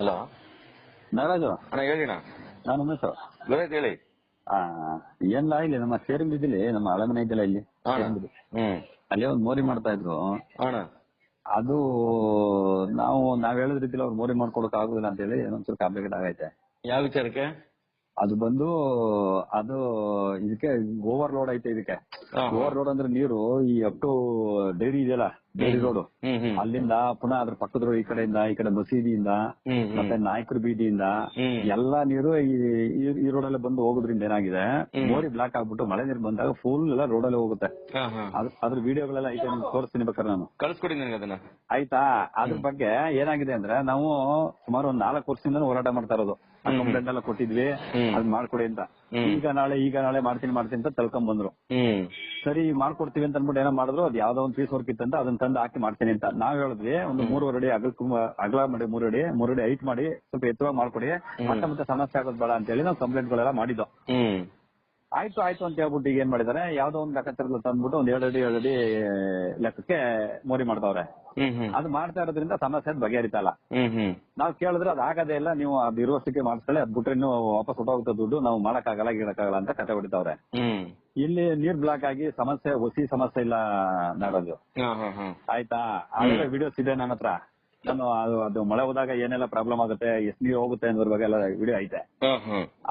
Hello? Nagaraju. ಅಣ್ಣ ಹೇಳಿಣ ನಾನು ಉಮೇಶ್ ಗೊತ್ತಾಯ್ತು ಹೇಳಿ. ಆ ಏನಿಲ್ಲ ಇಲ್ಲಿ ನಮ್ಮ ಸೇರಿಂಗ್ ಬಿದ್ದಿಲಿ ನಮ್ಮ ಹಳೆ ಮನೆ ಇದೆಯಲ್ಲ ಇಲ್ಲಿ? ಹ್ಮ್. ಅಲ್ಲಿ ಒಂದ್ ಮೋರಿ ಮಾಡ್ತಾ ಇದ್ರು. ಅಣ್ಣ. ಅದು ನಾವು ನಾವ್ ಹೇಳಿದ ರೀತಿಲಿ ಅವ್ರು ಮೋರಿ ಮಾಡ್ಕೊಡಕ್ ಆಗುದಿಲ್ಲ ಅಂತ ಹೇಳಿ ಒಂಚೂರು ಕಾಂಪ್ಲಿಕೇಟ್ ಆಗೈತೆ. ಯಾವ ವಿಚಾರಕ್ಕೆ? ಅದು ಬಂದು ಅದು ಇದಕ್ಕೆ ಓವರ್ ಲೋಡ್ ಐತೆ ಇದಕ್ಕೆ. ಓವರ್ ಲೋಡ್ ಅಂದ್ರೆ ನೀರು ಈ ಅಪ್ ಟು ಡೈರಿ ಇದೆಯಲ್ಲ ಡೈರಿ ರೋಡ್ ಅಲ್ಲಿಂದ ಪುನಃ ಅದ್ರ ಪಕ್ಕದ ರೋಡ್ ಈ ಕಡೆಯಿಂದ ಈ ಕಡೆ ಮಸೀದಿಯಿಂದ ಮತ್ತೆ ನಾಯಕರ ಬೀದಿಯಿಂದ ಎಲ್ಲಾ ನೀರು ಈ ರೋಡ್ ಅಲ್ಲಿ ಬಂದು ಹೋಗೋದ್ರಿಂದ ಏನಾಗಿದೆ ಮೋರಿ ಬ್ಲಾಕ್ ಆಗ್ಬಿಟ್ಟು ಮಳೆ ನೀರು ಬಂದಾಗ ಫುಲ್ ಎಲ್ಲ ರೋಡ್ ಅಲ್ಲಿ ಹೋಗುತ್ತೆ. ಅದ್ರ ವಿಡಿಯೋಗಳೆಲ್ಲ ಐತೆ ತೋರಿಸ್ತೀನಿ ಬೇಕಾದ್ರೆ ನಾನು. ಕಳ್ಸ್ಕೊಡಿ ಅದನ್ನ. ಆಯ್ತಾ? ಅದ್ರ ಬಗ್ಗೆ ಏನಾಗಿದೆ ಅಂದ್ರೆ ನಾವು ಸುಮಾರು ಒಂದ್ ನಾಲ್ಕು ವರ್ಷದಿಂದ ಹೋರಾಟ ಮಾಡ್ತಾ ಇರೋದು. ಕಂಪ್ಲೇಂಟ್ ಎಲ್ಲ ಕೊಟ್ಟಿದ್ವಿ. ಅದ್ ಮಾಡ್ಕೊಡಿ ಅಂತ. ಈಗ ನಾಳೆ ಈಗ ನಾಳೆ ಮಾಡ್ತೀನಿ ಮಾಡ್ತೀನಿ ಅಂತ ತಳ್ಕೊಂಡ್ ಬಂದ್ರು. ಸರಿ ಮಾಡ್ಕೊಡ್ತೀವಿ ಅಂತ ಅನ್ಬಿಟ್ಟು ಏನೋ ಮಾಡಿದ್ರು ಅದ್ ಯಾವ್ದೋ ಒಂದ್ ಪೀಸ್ ವರ್ಕ್ ಇತ್ತಂತ ಅದನ್ನ ತಂದು ಹಾಕಿ ಮಾಡ್ತೀನಿ ಅಂತ. ನಾವ್ ಹೇಳಿದ್ವಿ ಒಂದು ಮೂರುವರೆ ಅಡಿ ಅಗಲ ಅಗಲ ಮಾಡಿ ಮೂರಡಿ ಅಡಿ ಮೂರು ಅಡಿ ಹೈಟ್ ಮಾಡಿ ಸ್ವಲ್ಪ ಎತ್ತರವಾಗಿ ಮಾಡ್ಕೊಡಿ. ಮತ್ತೆ ಮತ್ತೆ ಸಮಸ್ಯೆ ಆಗೋದ್ ಬೇಡ ಅಂತ ಹೇಳಿ ನಾವು ಕಂಪ್ಲೇಂಟ್ ಗಳೆಲ್ಲ ಮಾಡಿದ್ದು. ಆಯ್ತು ಆಯ್ತು ಅಂತ ಹೇಳ್ಬಿಟ್ಟು ಈಗ ಏನ್ ಮಾಡಿದಾರೆ? ಯಾವ್ದೋ ಒಂದ್ ಲೆಕ್ಕಾಚಾರದಲ್ಲಿ ತಂದ್ಬಿಟ್ಟು ಒಂದ್ ಎರಡು ಅಡಿ ಲೆಕ್ಕಕ್ಕೆ ಮೋರಿ ಮಾಡ್ತಾವ್ರೆ ಅದು ಮಾಡ್ತಾ ಇರೋದ್ರಿಂದ ಸಮಸ್ಯೆ ಅದು ಬಗೆಹರಿತಾ ಇಲ್ಲ. ಹ್ಮ್ ಹ್ಮ್. ನಾವ್ ಕೇಳಿದ್ರೆ ಅದು ಆಗದೇ ಇಲ್ಲ ನೀವು ಅದು ಸ್ಥಿತಿ ಮಾಡಿಸ್ಕೊಳ್ಳಿ ಅದ್ ಬಿಟ್ರೆ ಇನ್ನು ವಾಪಸ್ ಹೊಟ್ಟೋಗ್ತಾ ದುಡ್ಡು ನಾವು ಮಾಡಕ್ಕಾಗಲ್ಲ ಗಿಡಕ್ಕಾಗಲ್ಲ ಅಂತ ಕತೆ ಹೊಡಿತಾವ್ರೆ. ಇಲ್ಲಿ ನೀರ್ ಬ್ಲಾಕ್ ಆಗಿ ಸಮಸ್ಯೆ ಹೊಸಿ ಸಮಸ್ಯೆ ಇಲ್ಲ ನಾಡೋದು. ಆಯ್ತಾ? ಆಮೇಲೆ ವಿಡಿಯೋಸ್ ಇದೆ ನನ್ನ ಹತ್ರ. ನಾನು ಅದು ಅದು ಮಳೆ ಹೋದಾಗ ಏನೆಲ್ಲ ಪ್ರಾಬ್ಲಮ್ ಆಗುತ್ತೆ ಎಷ್ಟ್ ನೀರು ಹೋಗುತ್ತೆ ಅನ್ನೋದ್ರ ಬಗ್ಗೆ ಎಲ್ಲ ವಿಡಿಯೋ ಐತೆ.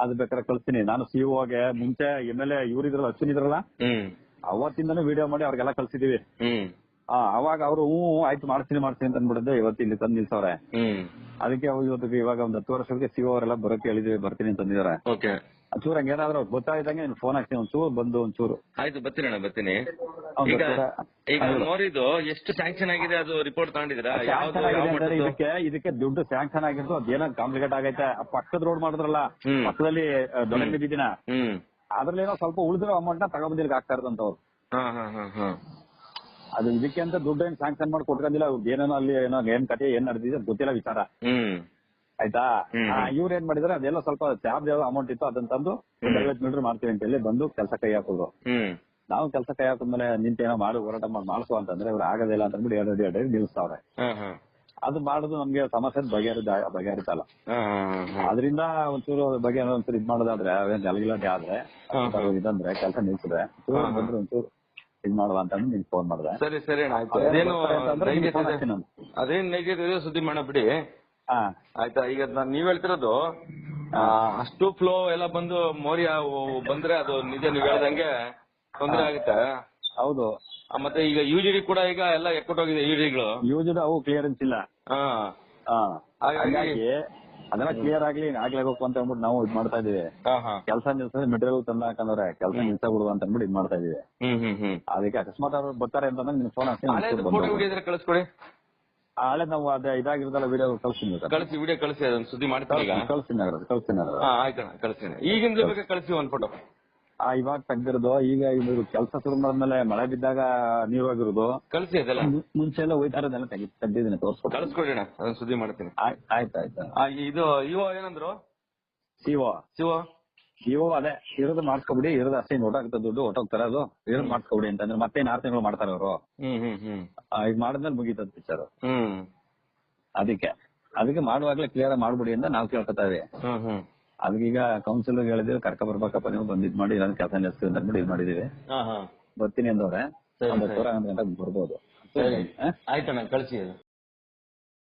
ಅದ್ ಬೇಕಾದ್ರೆ ಕಳಿಸ್ತೀನಿ. ನಾನು ಸಿಒಗೆ ಮುಂಚೆ ಎಂ ಎಲ್ ಎ ಇವ್ರಿದ್ರಲ್ಲ ಅಶ್ವಿನ್ ಇದ್ರಲ್ಲ ಅವತ್ತಿಂದನೂ ವಿಡಿಯೋ ಮಾಡಿ ಅವ್ರಿಗೆಲ್ಲ ಕಳ್ಸಿದೀವಿ. ಅವಾಗ ಅವರು ಹ್ಞೂ ಆಯ್ತು ಮಾಡ್ತೀನಿ ಮಾಡ್ತೀನಿ ಅಂತ ಅಂದ್ಬಿಟ್ಟಿದ್ದೆ ಇವತ್ತು ಇಲ್ಲಿ ತಂದು ನಿಲ್ಸವ್ರೆ. ಅದಕ್ಕೆ ಇವತ್ತು ಇವಾಗ ಒಂದ್ ಹತ್ತು ವರ್ಷಕ್ಕೆ ಸಿಒ ಅವರೆಲ್ಲ ಬರೋಕೆ ಹೇಳಿದೀವಿ ಬರ್ತೀನಿ ಅಂತ ಅಂದಿದ್ದಾರೆ ಏನಾದ್ರು ಅವ್ರು ಗೊತ್ತಾಯ್ದಂಗೆ ನೀನು ಫೋನ್ ಹಾಕ್ತೀನಿ ಒಂಚೂರು ಬಂದು ಒಂಚೂರು. ಆಯ್ತು ಬರ್ತೀನಿ ಅಣ್ಣ ಬರ್ತೀನಿ. ಅವ್ನು ಈಗ ಬರ್ತಾರ? ಈಗ ಹೌದು. ಮೋರಿದು ಎಷ್ಟು ಸ್ಯಾಂಕ್ಷನ್ ಆಗಿದೆ ಅದು ರಿಪೋರ್ಟ್ ತಗೊಂಡಿದ್ದೀರಾ? ಯಾವ್ದು ಯಾವ ಆಗಿದೆ ಅಂದ್ರೆ ಮಟ್ಟದ್ದು? ಇದಕ್ಕೆ ಇದಕ್ಕೆ ದುಡ್ಡು ಸ್ಯಾಂಕ್ಷನ್ ಆಗಿದ್ದು ಅದೇನೋ ಕಾಂಪ್ಲಿಕೇಟ್ ಆಗೈತೆ. ಆ ಪಕ್ಕದ ರೋಡ್ ಮಾಡಿದ್ರಲ್ಲ ಹ್ಮ್. ಪಕ್ಕದಲ್ಲಿ ದೊಡ್ಡ ಬಿದ್ದಿನ ಹ್ಮ್. ಅದ್ರಲ್ಲಿ ಏನೋ ಸ್ವಲ್ಪ ಉಳಿದಿರೋ ಅಮೌಂಟ್ನ ತಗೊಂಬಂದಿರ್ಗೆ ಆಗ್ತಾ ಇರೋದಂತವ್ರು ಹಾ ಹಾ ಹಾ ಹಾ. ಅದು ಇದಕ್ಕೆ ಅಂತ ದುಡ್ಡು ಏನ್ ಸ್ಯಾಂಕ್ಷನ್ ಮಾಡಿ ಕೊಟ್ಕೊಂಡಿಲ್ಲ ಏನೇನೋ ಅಲ್ಲಿ ಏನೋ ಏನ್ ಕಥೆ ಏನ್ ನಡೆದಿದೆ ಗೊತ್ತಿಲ್ಲ ವಿಚಾರ. ಹ್ಮ್. ಆಯ್ತಾ? ಇವ್ರ ಏನ್ ಮಾಡಿದಾರೆ ಅದೆಲ್ಲ ಸ್ವಲ್ಪ ಚಾರ್ಜ್ ಅಮೌಂಟ್ ಇತ್ತು ಅದನ್ನ ತಂದು ಐವತ್ ಐವತ್ತು ಮೀಟರ್ ಮಾಡ್ತೀವಿ ಅಂತ ಹೇಳಿ ಬಂದು ಕೆಲಸ ಕೈ ಹಾಕೋದು ನಾವು ಕೆಲಸ ಕೈ ಹಾಕಿದ್ಮೇಲೆ ನಿಂತೇನೋ ಮಾಡು ಹೋರಾಟ ಮಾಡಿ ಮಾಡಿಸುವ ಅಂತಂದ್ರೆ ಇವ್ರು ಆಗೋದಿಲ್ಲ ಅಂತ ಅಂದ್ಬಿಟ್ಟು ಎರಡು ಎರಡು ನಿಲ್ಲಿಸ್ತಾವ್ರೆ ಹಾ ಹಾ. ಅದು ಮಾಡುದು ನಮ್ಗೆ ಸಮಸ್ಯೆ ಬಗೆಹರಿದ ಬಗೆಹರಿತಲ್ಲ ಅದರಿಂದ ಒಂಚೂರು ಬಗ್ಗೆ ಒಂಚೂರು ಇದ್ ಮಾಡೋದಾದ್ರೆ ಅವೇನ್ ಗಲಗಲಾಟೆ ಆದ್ರೆ. ಇದಂದ್ರೆ ಕೆಲಸ ನಿಲ್ಸಿದ್ರೆ. ಬಂದ್ರೆ ಒಂಚೂರು ಇದ್ ಮಾಡುವ ಅಂತ ನಿಮ್ಗೆ ಫೋನ್ ಮಾಡಿದೆ. ಸರಿ ಸರಿ ಅದೇನು ನಾನು. ಸುದ್ದಿ ಮಾಡ ಬಿಡಿ ಹಾ. ಆಯ್ತಾ ಈಗ ನಾನ್ ನೀವ್ ಹೇಳ್ತಿರೋದು ಆ, ಅಷ್ಟು ಫ್ಲೋ ಎಲ್ಲ ಬಂದು ಮೋರಿ ಬಂದ್ರೆ ಅದು ನಿಜ ನೀವ್ ಹೇಳ್ದಂಗೆ ತೊಂದ್ರೆ ಆಗುತ್ತೆ. ಹೌದು. ಆ, ಮತ್ತೆ ಈಗ ಯುಜಿಡಿ ಜಿ ಕೂಡ ಈಗ ಎಲ್ಲ ಎಕ್ಕೊಟ್ಟೋಗಿದೆ ಯು ಡಿಗಳು ಯೂಸ್ಡ್ ಅವು ಕ್ಲಿಯರೆನ್ಸ್ ಇಲ್ಲ. ಹಾ. ಹಾ. ಹಾಗಾಗಿ- ಹಾಗಾಗಿ ಅದನ್ನ ಕ್ಲಿಯರ್ ಆಗ್ಲಿ ಆಗ್ಲೇಬೇಕು ಅಂತ ಅಂದ್ಬಿಟ್ಟು ನಾವು ಇದ್ ಮಾಡ್ತಾ ಇದೀವಿ ಹಾ ಹಾ. ಕೆಲಸ ನಿಲ್ಸಿದ್ರೆ ಮೆಟೀರಿಯಲ್ ತಂದು ಹಾಕಂದ್ರೆ ಕೆಲಸ ನಿಲ್ಸ ಬಿಡುವ ಅಂತ ಅಂದ್ಬಿಟ್ಟು ಇದ್ ಮಾಡ್ತಾ ಇದೀವಿ ಹ್ಮ್ ಹ್ಮ್ ಹ್ಮ್. ಅದಕ್ಕೆ ಅಕಸ್ಮಾತ್ ಅವ್ರು ಬರ್ತಾರೆ ಅಂತಂದ್ರೆ ನಿಮ್ಗೆ ಫೋನ್ ಹಾಕ್ತೀನಿ ಫೋಟೋ ಕಳಿಸ್ಕೊಡಿ. ಹಳೆ ನಾವು ಅದೇ ಇದಾಗಿರೋದಲ್ಲ ವಿಡಿಯೋ ಕಳಿಸ್ತೀನಿ. ಕಳಿಸಿ ವಿಡಿಯೋ ಕಳಿಸಿ ಅದನ್ನ ಸುದ್ದಿ ಮಾಡ್ತೀನಿ ಈಗ. ಕಳ್ಸ್ತೀನಿ ಕಳ್ಸ್ತೀನಿ. ಹಾ ಆಯ್ತಣ್ಣ ಕಳಿಸ್ತೀನಿ. ಈಗಿಂದಲೇ ಬೇಕಾದ್ರೆ ಕಳಿಸಿ ಒಂದ್ ಫೋಟೋ ಆ ಇವಾಗ ತೆಗ್ದಿರೋದು ಈಗ ಇವರು ಕೆಲಸ ಶುರು ಮಾಡಿದ್ಮೇಲೆ ಮಳೆ ಬಿದ್ದಾಗ ನೀರು ಹೋಗಿರೋದು ಕಳಿಸಿ ಅದೆಲ್ಲ. ಮುಂಚೆ ಎಲ್ಲ ಹೋಯ್ತಾ ಇರೋದೆಲ್ಲ ತೆಗಿ ತೆಗ್ದಿದ್ದೀನಿ ತೋರ್ಸ್ಕೊಟ್ಟು ಕಳಿಸ್ಕೊಡಿ ಅಣ್ಣ ಅದನ್ನ ಸುದ್ದಿ ಮಾಡ್ತೀನಿ. ಆಯ್ತು ಇದು ಇವ ಏನಂದ್ರು? ಶಿವ. ಶಿವ? ಸಿಒ ಅದೇ ಇರೋದು ಮಾಡ್ಸ್ಕೊಬಿಡಿ ಇರೋದು ಅಷ್ಟೇ ಹೊಟ್ಟಾಗುತ್ತೆ ದುಡ್ಡು ಹೊಟ್ಟೋಗ್ತಾರೆ ಅದು ಇರೋದು ಮಾಡ್ಸ್ಕೊಬಿಡಿ ಅಂತಂದ್ರೆ ಮತ್ತೆ ಆರು ತಿಂಗಳು ಮಾಡ್ತಾರೆ ಅವರು. ಈಗ ಮಾಡಿದ್ಮೇಲೆ ಮುಗೀತದ ಪಿಕ್ಚರ್ ಅದಕ್ಕೆ ಅದಕ್ಕೆ ಮಾಡುವಾಗ್ಲೇ ಕ್ಲಿಯರ್ ಮಾಡ್ಬಿಡಿ ಅಂತ ನಾವು ಕೇಳ್ಕೊತಾ ಇದೀವಿ. ಅದಕ್ಕೀಗ ಕೌನ್ಸಿಲ್ ಹೇಳಿದ್ರೆ ಕರ್ಕ ಬರ್ಬೇಕಪ್ಪ ನೀವು ಬಂದಿದ್ ಮಾಡಿ ನಾನು ಕೆಲಸ ನಿಲ್ಸ್ತೀವಿ ಅಂತ ಅಂದ್ಬಿಟ್ಟು ಇದ್ ಮಾಡಿದೀವಿ. ಬರ್ತೀನಿ ಅಂದವ್ರೆ. ಒಂದ್. ಹತ್ತು ಗಂಟೆಗೆ ಬರ್ಬೋದು. ಆಯ್ತಣ್ಣ ಕಳಿಸಿ